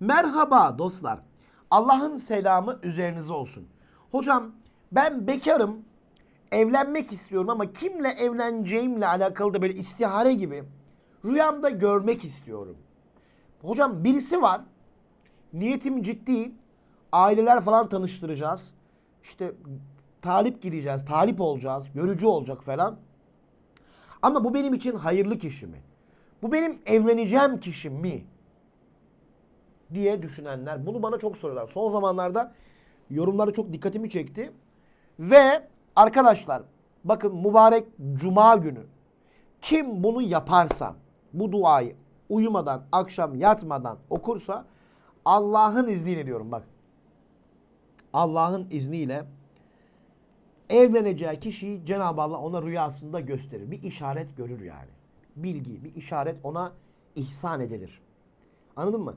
Merhaba dostlar. Allah'ın selamı üzerinize olsun. Hocam ben bekarım. Evlenmek istiyorum ama kimle evleneceğimle alakalı da böyle istihare gibi rüyamda görmek istiyorum. Hocam birisi var. Niyetim ciddi. Aileler falan tanıştıracağız. İşte talip gideceğiz, talip olacağız, görücü olacak falan. Ama bu benim için hayırlı kişi mi? Bu benim evleneceğim kişi mi? Diye düşünenler. Bunu bana çok soruyorlar. Son zamanlarda yorumları çok dikkatimi çekti. Ve arkadaşlar bakın mübarek cuma günü kim bunu yaparsa bu duayı uyumadan akşam yatmadan okursa Allah'ın izniyle diyorum bak. Allah'ın izniyle evleneceği kişiyi Cenab-ı Allah ona rüyasında gösterir. Bir işaret görür yani. Bilgi, bir işaret ona ihsan edilir. Anladın mı?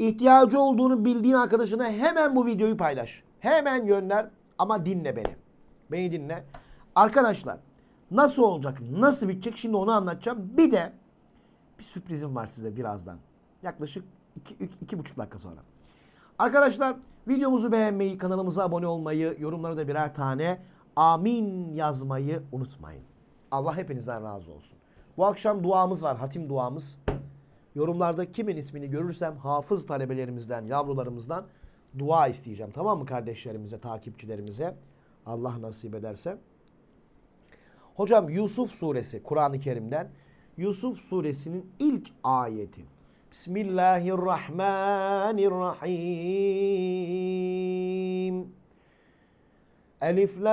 İhtiyacı olduğunu bildiğin arkadaşına hemen bu videoyu paylaş. Hemen gönder ama dinle beni. Beni dinle. Arkadaşlar nasıl olacak, nasıl bitecek şimdi onu anlatacağım. Bir de bir sürprizim var size birazdan. Yaklaşık iki, iki, iki buçuk dakika sonra. Arkadaşlar videomuzu beğenmeyi, kanalımıza abone olmayı, yorumlara da birer tane amin yazmayı unutmayın. Allah hepinizden razı olsun. Bu akşam duamız var, hatim duamız. Yorumlarda kimin ismini görürsem hafız talebelerimizden, yavrularımızdan dua isteyeceğim. Tamam mı kardeşlerimize, takipçilerimize? Allah nasip ederse. Hocam Yusuf suresi Kur'an-ı Kerim'den Yusuf suresinin ilk ayeti. Bismillahirrahmanirrahim. Elif lam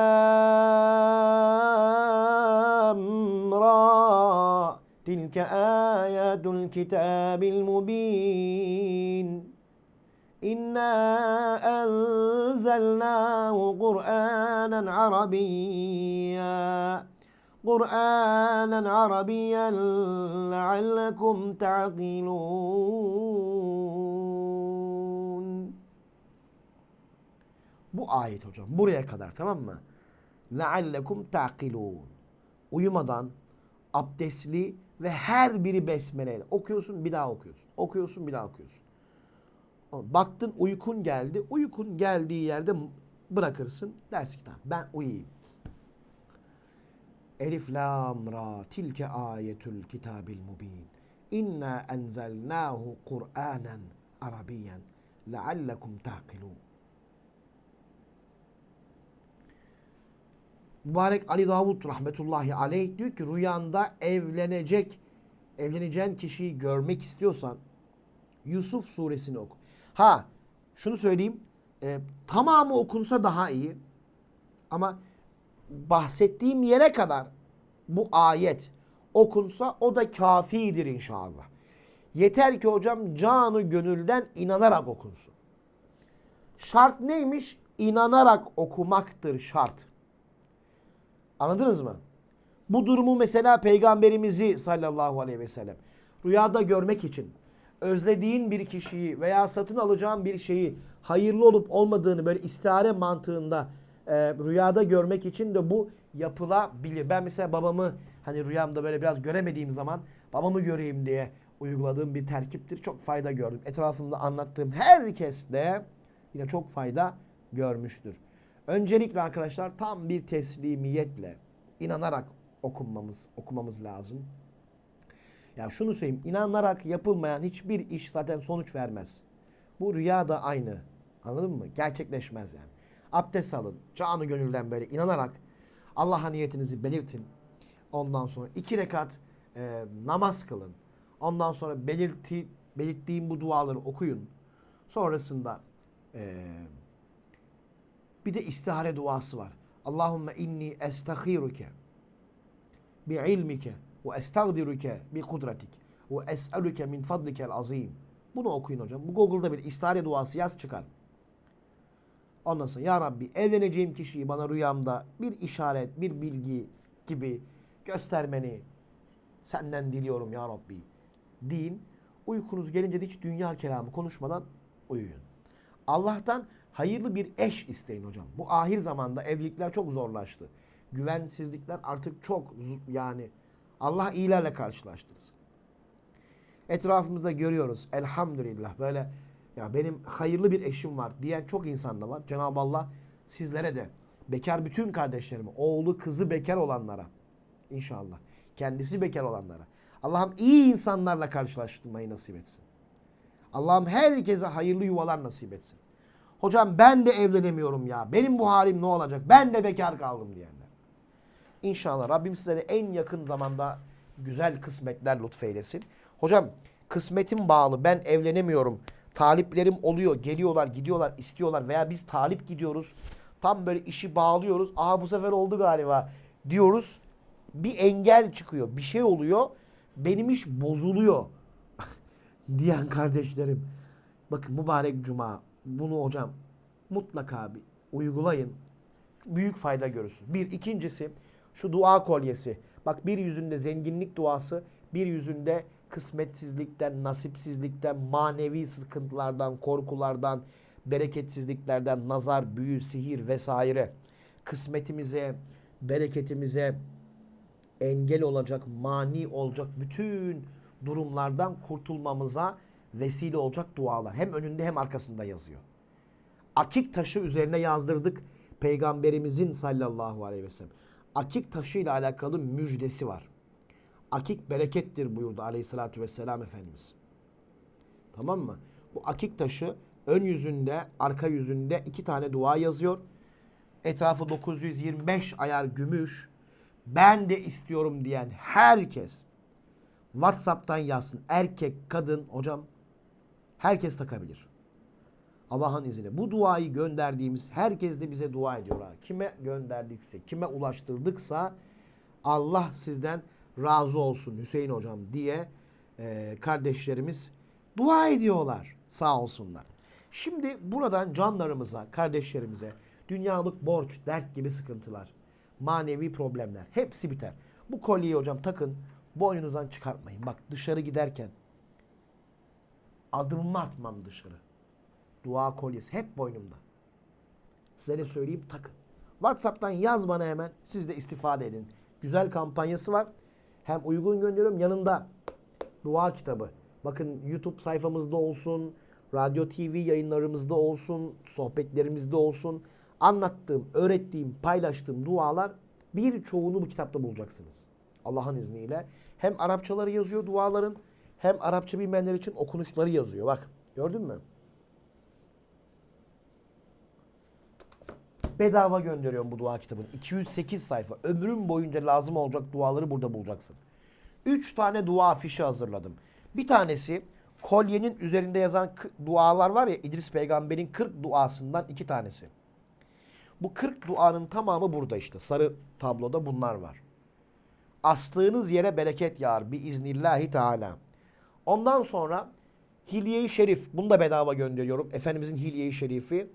ra Tilke ayatul kitabil mubin. İnna enzelnahu Kur'anen Arabiyya. Kur'anen Arabiyyen leallekum ta'kilun Bu ayet hocam buraya kadar tamam mı? Leallekum ta'kilun Uyumadan abdestli ve her biri besmeleyle okuyorsun bir daha okuyorsun. Okuyorsun bir daha okuyorsun. Baktın uykun geldi. Uykun geldiği yerde bırakırsın. Dersin ki tamam ben uyuyayım. Elif lam ra tilke ayetül kitabil mubin. İnna enzelnahu Kur'anen Arabiyen leallekum taqilun. Mübarek Ali Davud rahmetullahi aleyh diyor ki rüyanda evlenecek, evleneceğin kişiyi görmek istiyorsan Yusuf suresini oku. Ha şunu söyleyeyim e, tamamı okunsa daha iyi ama bahsettiğim yere kadar bu ayet okunsa o da kafidir inşallah. Yeter ki hocam canı gönülden inanarak okunsun. Şart neymiş? İnanarak okumaktır şart. Anladınız mı? Bu durumu mesela peygamberimizi sallallahu aleyhi ve sellem rüyada görmek için özlediğin bir kişiyi veya satın alacağın bir şeyi hayırlı olup olmadığını böyle istihare mantığında e, rüyada görmek için de bu yapılabilir. Ben mesela babamı hani rüyamda böyle biraz göremediğim zaman babamı göreyim diye uyguladığım bir terkiptir. Çok fayda gördüm. Etrafımda anlattığım herkes de yine çok fayda görmüştür. Öncelikle arkadaşlar tam bir teslimiyetle inanarak okunmamız okumamız lazım. Ya şunu söyleyeyim, inanarak yapılmayan hiçbir iş zaten sonuç vermez. Bu rüya da aynı. Anladın mı? Gerçekleşmez yani. Abdest alın, canı gönülden böyle inanarak Allah'a niyetinizi belirtin. Ondan sonra iki rekat e, namaz kılın. Ondan sonra belirti, belirttiğim bu duaları okuyun. Sonrasında e, bir de istihare duası var. Allahümme inni estahiruke bi ilmike ve estagdiruke bi kudretik ve es'aluke min fadlikel azim. Bunu okuyun hocam. Bu Google'da bir istihare duası yaz çıkar. Ondan sonra ya Rabbi evleneceğim kişiyi bana rüyamda bir işaret, bir bilgi gibi göstermeni senden diliyorum ya Rabbi deyin. Uykunuz gelince de hiç dünya kelamı konuşmadan uyuyun. Allah'tan hayırlı bir eş isteyin hocam. Bu ahir zamanda evlilikler çok zorlaştı. Güvensizlikler artık çok yani Allah iyilerle karşılaştırsın. Etrafımızda görüyoruz. Elhamdülillah böyle ya benim hayırlı bir eşim var diyen çok insan da var. Cenab-ı Allah sizlere de bekar bütün kardeşlerime, oğlu kızı bekar olanlara inşallah. Kendisi bekar olanlara. Allah'ım iyi insanlarla karşılaştırmayı nasip etsin. Allah'ım herkese hayırlı yuvalar nasip etsin. Hocam ben de evlenemiyorum ya. Benim bu halim ne olacak? Ben de bekar kaldım diyenler. İnşallah Rabbim sizlere en yakın zamanda güzel kısmetler lütfeylesin. Hocam kısmetim bağlı ben evlenemiyorum. Taliplerim oluyor, geliyorlar, gidiyorlar, istiyorlar veya biz talip gidiyoruz. Tam böyle işi bağlıyoruz. Aha bu sefer oldu galiba diyoruz. Bir engel çıkıyor, bir şey oluyor. Benim iş bozuluyor diyen kardeşlerim. Bakın mübarek cuma bunu hocam mutlaka bir uygulayın. Büyük fayda görürsün. Bir. ikincisi şu dua kolyesi. Bak bir yüzünde zenginlik duası, bir yüzünde kısmetsizlikten, nasipsizlikten, manevi sıkıntılardan, korkulardan, bereketsizliklerden, nazar, büyü, sihir vesaire kısmetimize, bereketimize engel olacak, mani olacak bütün durumlardan kurtulmamıza vesile olacak dualar. Hem önünde hem arkasında yazıyor. Akik taşı üzerine yazdırdık. Peygamberimizin sallallahu aleyhi ve sellem. Akik taşı ile alakalı müjdesi var. Akik berekettir buyurdu aleyhissalatü vesselam Efendimiz. Tamam mı? Bu akik taşı ön yüzünde, arka yüzünde iki tane dua yazıyor. Etrafı 925 ayar gümüş. Ben de istiyorum diyen herkes WhatsApp'tan yazsın. Erkek, kadın, hocam herkes takabilir. Allah'ın izniyle. Bu duayı gönderdiğimiz herkes de bize dua ediyorlar. Kime gönderdikse, kime ulaştırdıksa Allah sizden razı olsun Hüseyin hocam diye e, kardeşlerimiz dua ediyorlar. Sağ olsunlar. Şimdi buradan canlarımıza, kardeşlerimize dünyalık borç, dert gibi sıkıntılar, manevi problemler hepsi biter. Bu kolyeyi hocam takın, boynunuzdan çıkartmayın. Bak dışarı giderken adımımı atmam dışarı. Dua kolyesi hep boynumda. Size de söyleyeyim takın. WhatsApp'tan yaz bana hemen. Siz de istifade edin. Güzel kampanyası var. Hem uygun gönderiyorum yanında dua kitabı. Bakın YouTube sayfamızda olsun, radyo TV yayınlarımızda olsun, sohbetlerimizde olsun. Anlattığım, öğrettiğim, paylaştığım dualar birçoğunu bu kitapta bulacaksınız. Allah'ın izniyle. Hem Arapçaları yazıyor duaların hem Arapça bilmeyenler için okunuşları yazıyor. Bak gördün mü? Bedava gönderiyorum bu dua kitabını. 208 sayfa. Ömrüm boyunca lazım olacak duaları burada bulacaksın. 3 tane dua afişi hazırladım. Bir tanesi kolyenin üzerinde yazan dualar var ya İdris peygamberin 40 duasından iki tanesi. Bu 40 duanın tamamı burada işte. Sarı tabloda bunlar var. Astığınız yere bereket yağar bi iznillahi teala. Ondan sonra Hilye-i Şerif. Bunu da bedava gönderiyorum. Efendimizin Hilye-i Şerifi.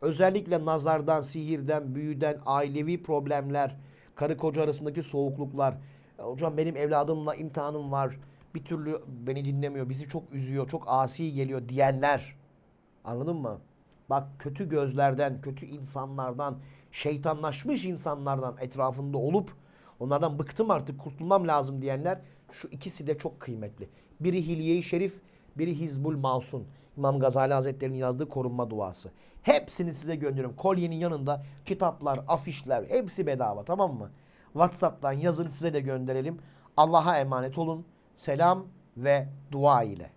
Özellikle nazardan, sihirden, büyüden, ailevi problemler, karı koca arasındaki soğukluklar. "Ya Hocam benim evladımla imtihanım var. Bir türlü beni dinlemiyor. Bizi çok üzüyor. Çok asi geliyor diyenler. Anladın mı? Bak kötü gözlerden, kötü insanlardan, şeytanlaşmış insanlardan etrafında olup onlardan bıktım artık kurtulmam lazım diyenler şu ikisi de çok kıymetli. Biri Hilye-i Şerif, biri Hizbul Masun. İmam Gazali Hazretleri'nin yazdığı korunma duası. Hepsini size gönderiyorum. Kolyenin yanında kitaplar, afişler hepsi bedava tamam mı? WhatsApp'tan yazın size de gönderelim. Allah'a emanet olun. Selam ve dua ile.